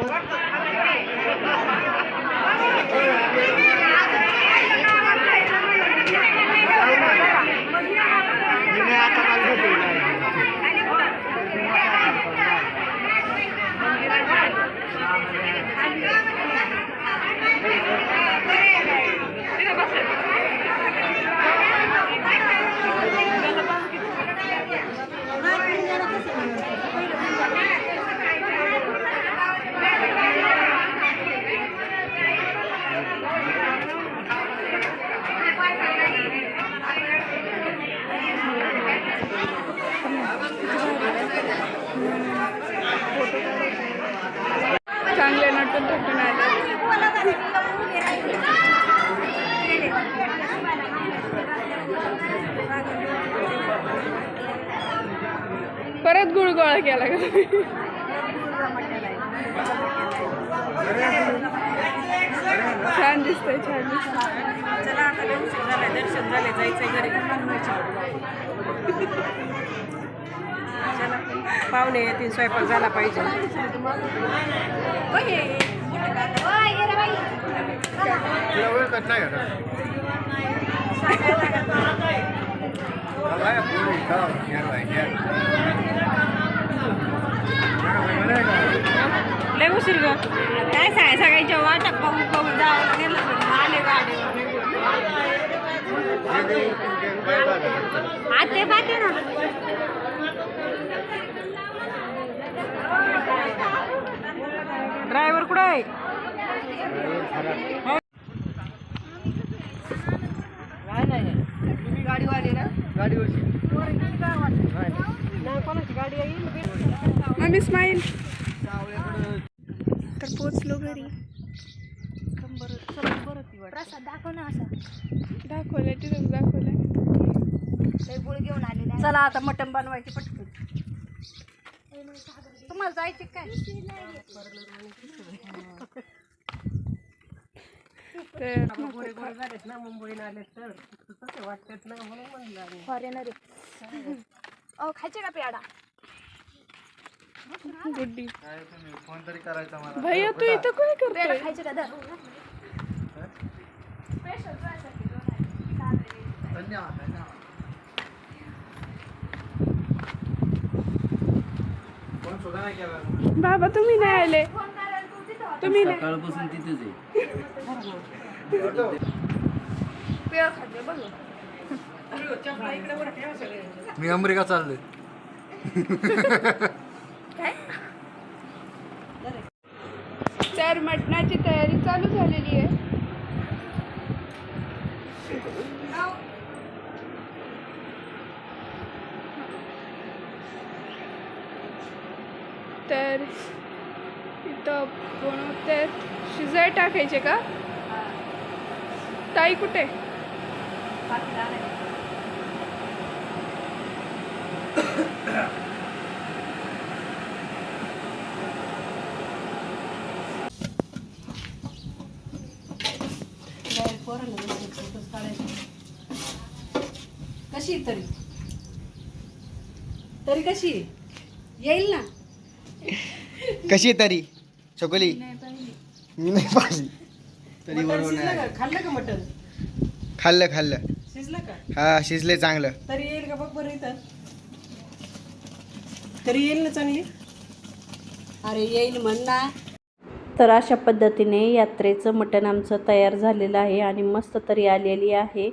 Thank you. पण भेटून थटून परत गुळगोळा केला का छान दिसतंय छान दिसतंय. चला आता उशीर दर्शन झाले जायचंय घरी. पाहुणे येतील स्वयंपाक झाला पाहिजे? लय उशीर ग. काय सांगाय सगळ्यांच्या वाटप पाहून पाहून जावं गेलं पण आले गाडीवर जे काही तुमचे काय बघा. आते पाहते ना ड्रायव्हर कुठं आहे तुम्ही गाडीवाले ना? गाडीवरची. कोणाची गाडी येईल आम्ही स्माईल तर पोचलो घरी. प्रसाद दाखव ना असा. दाखवलंय तिथं दाखवलंय. लय गुळ घेऊन आलेला आहे. चला आता मटण बनवायची पटकन. तुम्हाला जायचे काय. फॉरेनर खायचे का पेडा गुड्डी. फोन तरी करायचा मला. भैया तू इथं काय करतोय? खायचे का? धर. धन्यवाद धन्यवाद फोन सुद्धा नाही केला बाबा तुम्ही नाही आले. तुम्ही नाही. सकाळपासून तिथेच आहे. मी अमेरिका चाललोय. तर मटणाची तयारी चालू झालेली आहे. तर इथं बनवतात. शिजाय टाकायचे का? ताई कुठे? कशी तरी? तरी कशी? येईल ना? कशी आहे तरी? चकोली? मी नाही पाहिली. तरी बरोबर नाही खाल्लं का मटण? खाल्लं खाल्लं. शिजलं का? हा शिजले चांगलं. तरी येईल का? बघ बरं इथं. तरी येईल ना चांगली? अरे येईल म्हण ना. तर अशा पद्धतीने यात्रेचं मटण आमचं तयार झालेलं आहे आणि मस्त तरी आलेली आहे.